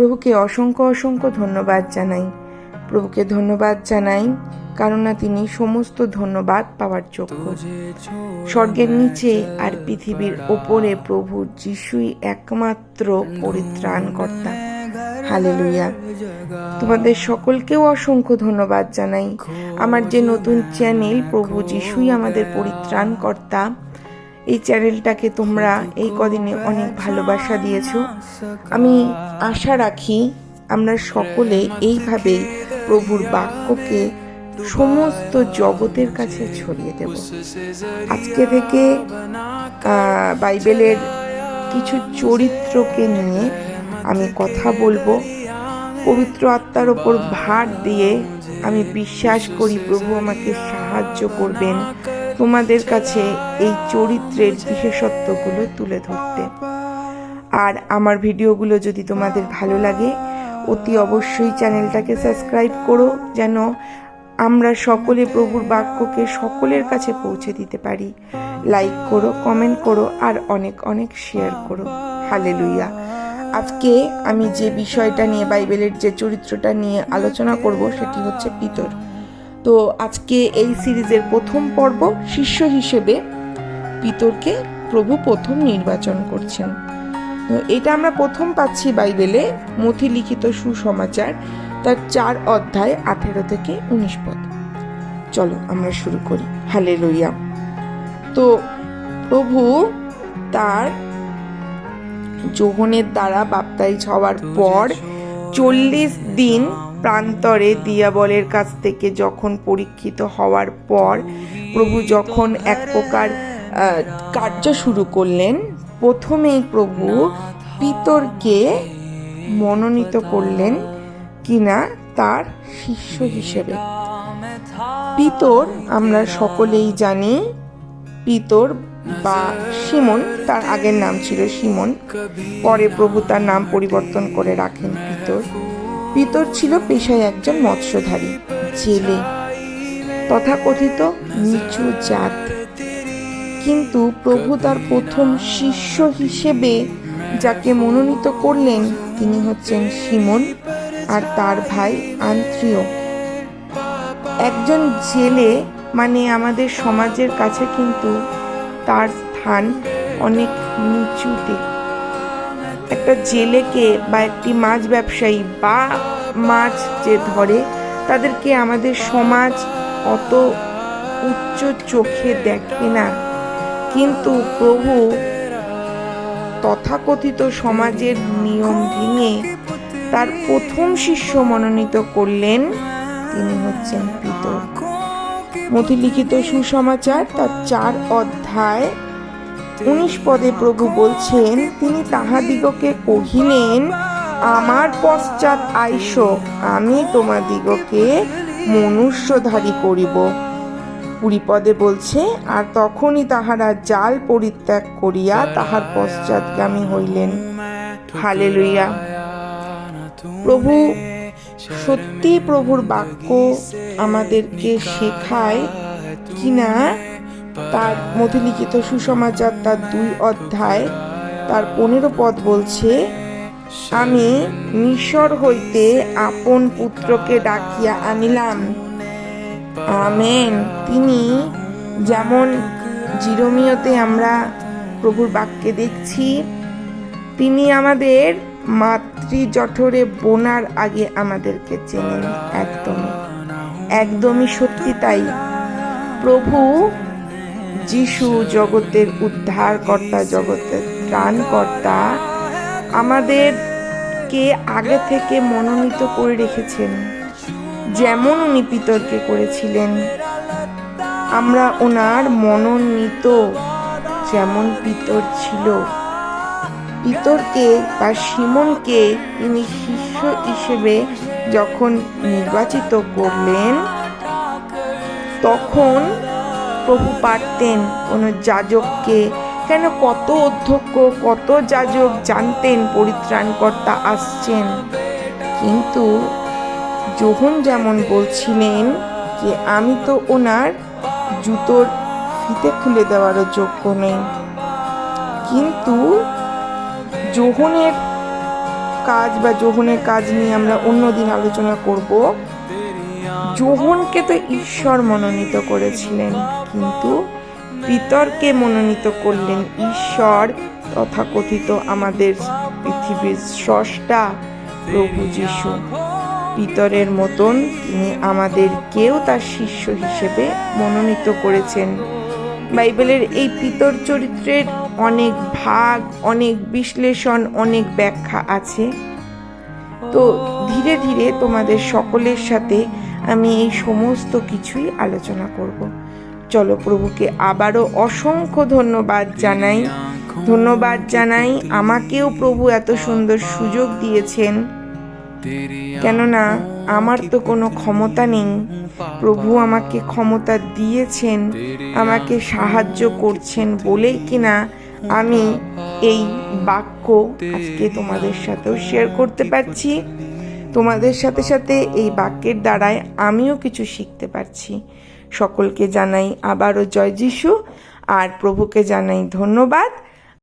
প্রভুকে অসংখ্য অসংখ্য ধন্যবাদ জানাই। প্রভুকে ধন্যবাদ জানাই, কেননা তিনি সমস্ত ধন্যবাদ পাওয়ার যোগ্য স্বর্গের নিচে আর পৃথিবীর ওপরে প্রভু যিশুই একমাত্র পরিত্রাণকর্তা। হালেলুয়া। তোমাদের সকলকেও অসংখ্য ধন্যবাদ জানাই। আমার যে নতুন চ্যানেল প্রভু যিশুই আমাদের পরিত্রাণকর্তা এই চ্যানেলটাকে তোমরা এই কদিনে অনেক ভালোবাসা দিয়েছ। আমি আশা রাখি আমরা সকলে এইভাবে প্রভুর বাক্যকে সমস্ত জগতের কাছে ছড়িয়ে দেব। আজকে থেকে বাইবেলের কিছু চরিত্রকে নিয়ে আমি কথা বলব। পবিত্র আত্মার ওপর ভার দিয়ে আমি বিশ্বাস করি প্রভু আমাকে সাহায্য করবেন। তোমাদের কাছে এই চরিত্রের বিশেষত্বগুলো তুলে ধরতে। আর আমার ভিডিওগুলো যদি তোমাদের ভালো লাগে, অতি অবশ্যই চ্যানেলটাকে সাবস্ক্রাইব করো, যেন আমরা সকলে প্রভুর বাক্যকে সকলের কাছে পৌঁছে দিতে পারি। লাইক করো, কমেন্ট করো, আর অনেক অনেক শেয়ার করো। হালেলুইয়া আজকে আমি যে বিষয়টা নিয়ে বাইবেলের যে চরিত্রটা নিয়ে আলোচনা করব, সেটি হচ্ছে পিতর। তো আজকে এই সিরিজের প্রথম পর্ব শিষ্য হিসেবে পিতরকে প্রভু প্রথম নির্বাচন করছেন। তো এটা আমরা প্রথম পাচ্ছি বাইবেলে মথি লিখিত সুসমাচার, তার চার অধ্যায় আঠেরো থেকে উনিশ পদ। চলো আমরা শুরু করি। হালে লইয়া তো প্রভু তার যোহনের দ্বারা বাপ্তাইজ হওয়ার পর চল্লিশ দিন প্রান্তরে দিয়াবলের কাছ থেকে যখন পরীক্ষিত হওয়ার পর প্রভু যখন এক প্রকার কার্য শুরু করলেন, প্রথমেই প্রভু পিতরকে মনোনীত করলেন কিনা তার শিষ্য হিসেবে। পিতর আমরা সকলেই জানি পিতর বা সিমন, তার আগের নাম ছিল সিমন। পরে প্রভু তার নাম পরিবর্তন করে রাখেন পিতর। পিতর ছিল পেশায় একজন মৎস্যধারী, জেলে, তথাকথিত নিচু জাত। কিন্তু প্রভু তার প্রথম শিষ্য হিসেবে যাকে মনোনীত করলেন, তিনি হচ্ছেন সিমন আর তার ভাই আন্ত্রিয়। একজন জেলে মানে আমাদের সমাজের কাছে কিন্তু তার স্থান অনেক নিচুতে। একটা জেলেকে বা একটি মাছ ব্যবসায়ী বা মাছ যে ধরে, তাদেরকে আমাদের সমাজ অত উচ্চ চোখে দেখে না। কিন্তু প্রভু তথাকথিত সমাজের নিয়ম ভেঙে তার প্রথম শিষ্য মনোনীত করলেন, তিনি হচ্ছেন পিতর মতিলিখিত সুসমাচার তার চার অধ্যায়। উনিশ পদে প্রভু বলছেন, তিনি তাহাদিগকে কহিলেন, আমার পশ্চাৎ আইস, আমি তোমাদিগকে মনুষ্যধারী করিব। কুড়ি পদে বলছে, আর তখনই তাহারা জাল পরিত্যাগ করিয়া তাহার পশ্চাৎগামী হইলেন। হালে লইয়া প্রভু সত্যি প্রভুর বাক্য আমাদেরকে শেখায় কিনা, তার মধ্যলিখিত সুসমাচার তার দুই অধ্যায়, তার পনেরো পদ বলছে, আমি মিশর হইতে আপন পুত্রকে ডাকিয়া আনিলাম। আমেন। তিনি যেমন জিরোমিওতে আমরা প্রভুর বাক্যে দেখছি, তিনি আমাদের মাতৃ জঠরে বোনার আগে আমাদেরকে চেনেন একদমই। একদমই সত্যি তাই। প্রভু যিশু জগতের উদ্ধারকর্তা, জগতের ত্রাণকর্তা, আমাদেরকে আগে থেকে মনোনীত করে রেখেছেন। যেমন উনি পিতরকে করেছিলেন, আমরা ওনার মনোনীত যেমন পিতর ছিল। পিতরকে বা সিমনকে তিনি শিষ্য হিসেবে যখন নির্বাচিত করলেন, তখন প্রভু পারতেন কোনো যাজককে। কেন কত অধ্যক্ষ, কত যাজক জানতেন পরিত্রাণকর্তা আসছেন। কিন্তু যোহন যেমন বলছিলেন যে, আমি তো ওনার জুতোর ফিতে খুলে দেওয়ারও যোগ্য নেই। কিন্তু যোহনের কাজ বা যোহনের কাজ নিয়ে আমরা অন্যদিন আলোচনা করব। যোহনকে তো ঈশ্বর মনোনীত করেছিলেন, কিন্তু পিতরকে মনোনীত করলেন ঈশ্বর, তথাকথিত আমাদের পৃথিবীর স্রষ্টা প্রভু যিশু। পিতরের মতন তিনি আমাদেরকেও তার শিষ্য হিসেবে মনোনীত করেছেন। বাইবেলের এই পিতর চরিত্রের অনেক ভাগ, অনেক বিশ্লেষণ, অনেক ব্যাখ্যা আছে। তো ধীরে ধীরে তোমাদের সকলের সাথে আমি এই সমস্ত কিছুই আলোচনা করব। চলো প্রভুকে আবারও অসংখ্য ধন্যবাদ জানাই। ধন্যবাদ জানাই আমাকেও প্রভু এত সুন্দর সুযোগ দিয়েছেন। কেননা আমার তো কোনো ক্ষমতা নেই। প্রভু আমাকে ক্ষমতা দিয়েছেন, আমাকে সাহায্য করছেন বলেই কিনা আমি এই বাক্য আজকে তোমাদের সাথেও শেয়ার করতে পারছি। তোমাদের সাথে সাথে এই বাক্যের দ্বারায় আমিও কিছু শিখতে পারছি। সকলকে জানাই আবারও জয় যিশু, আর প্রভুকে জানাই ধন্যবাদ।